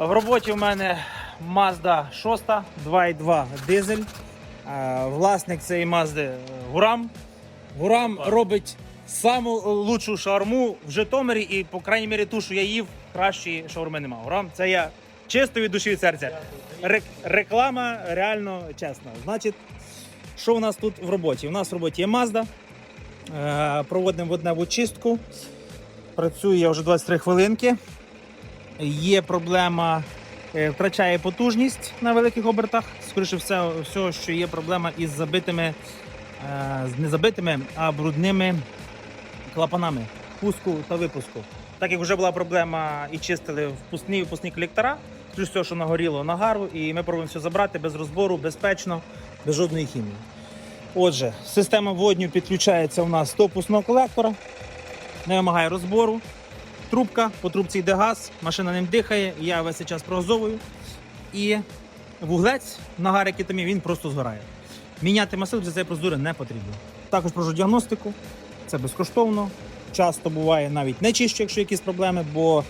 В роботі в мене Mazda 6, 2.2 дизель. Е, Власник цієї Mazda Гурам. Гурам робить саму лучшу шаурму в Житомирі і, по крайній мірі, ту, що я їв, кращої шаурми немає. Гурам, це я чисто від душі від серця. Рек- реклама реально чесна. Значить, що у нас тут в роботі? У нас в роботі є Mazda. Е, Проводимо водневу чистку. Працює я вже 23 хвилинки. Є проблема, е, втрачає потужність на великих обертах. Скоріше все, все, що є проблема із забитими, е, з не а брудними клапанами пуску та випуску. Так як вже була проблема і чистили впускні і колектора, плюс все, що нагоріло нагару, і ми пробуємо все забрати без розбору, безпечно, без жодної хімії. Отже, система водню підключається у нас до пускного колектора, не вимагає розбору. Трубка, по трубці йде газ, машина ним дихає, я весь цей час прогазовую. І вуглець нагар, який там він просто згорає. Міняти масив для цієї процедури не потрібно. Також прожу діагностику, це безкоштовно. Часто буває навіть не чище, якщо якісь проблеми, бо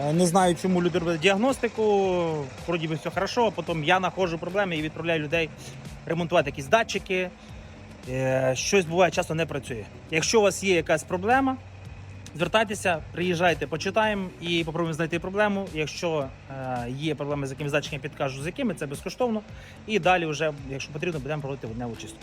е, не знаю, чому люди роблять діагностику. Вроді би все хорошо, а потім я знаходжу проблеми і відправляю людей ремонтувати якісь датчики. Е, Щось буває, часто не працює. Якщо у вас є якась проблема, звертайтеся, приїжджайте, почитаємо і попробуємо знайти проблему. Якщо е, є проблеми з якимись датчиками, підкажу з якими, це безкоштовно. І далі, вже, якщо потрібно, будемо проводити одне чистку.